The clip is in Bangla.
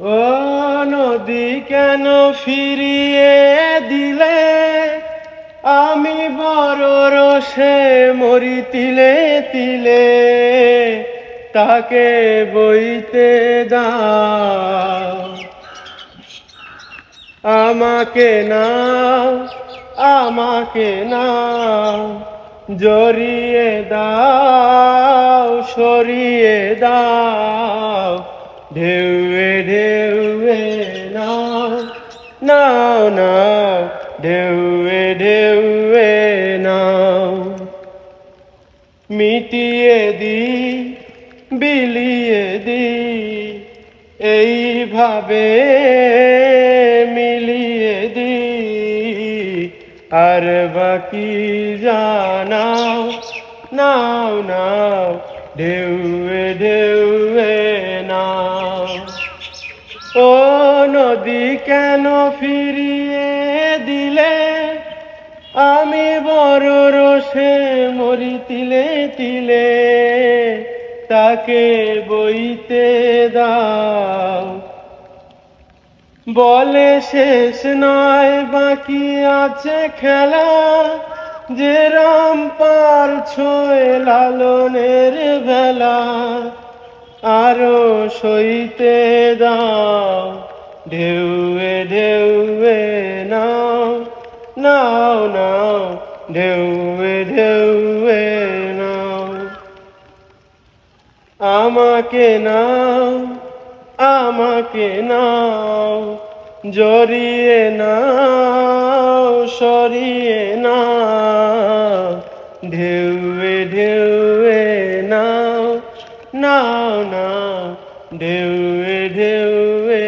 ও নদী কেন ফিরিয়ে দিলে? আমি বড় রসে মরি তিলে তিলে, তাকে বইতে দাও। আমাকে নাও আমাকে নাও, জড়িয়ে দাও, সরিয়ে দাও ঢেউয়ে নাও নাও নাও ঢেউয়ে ঢেউয়ে নাও মিটিয়ে দি, বিলিয়ে দি, এইভাবে মিলিয়ে দি। আর বাকি জানাও, নাও নাও, ঢেউয়ে ঢেউয়ে ও নদী কেন ফিরিয়ে দিলে? আমি বড় রসে মরি তিলে তিলে, তাকে বইতে দাও। বলে শেষ নয়, বাকি আছে খেলা। যে রাম পার ছয় লালনের ভেলা আরও সইতে দাও। ঢেউয়ে ঢেউয়ে নাও নাও নাও ঢেউয়ে ঢেউয়ে নাও। আমাকে নাও আমাকে নাও, জড়িয়ে নাও, সরিয়ে নাও। ঢেউয়ে ঢেউয়ে নাও নাও নাও ঢেউয়ে ঢেউয়ে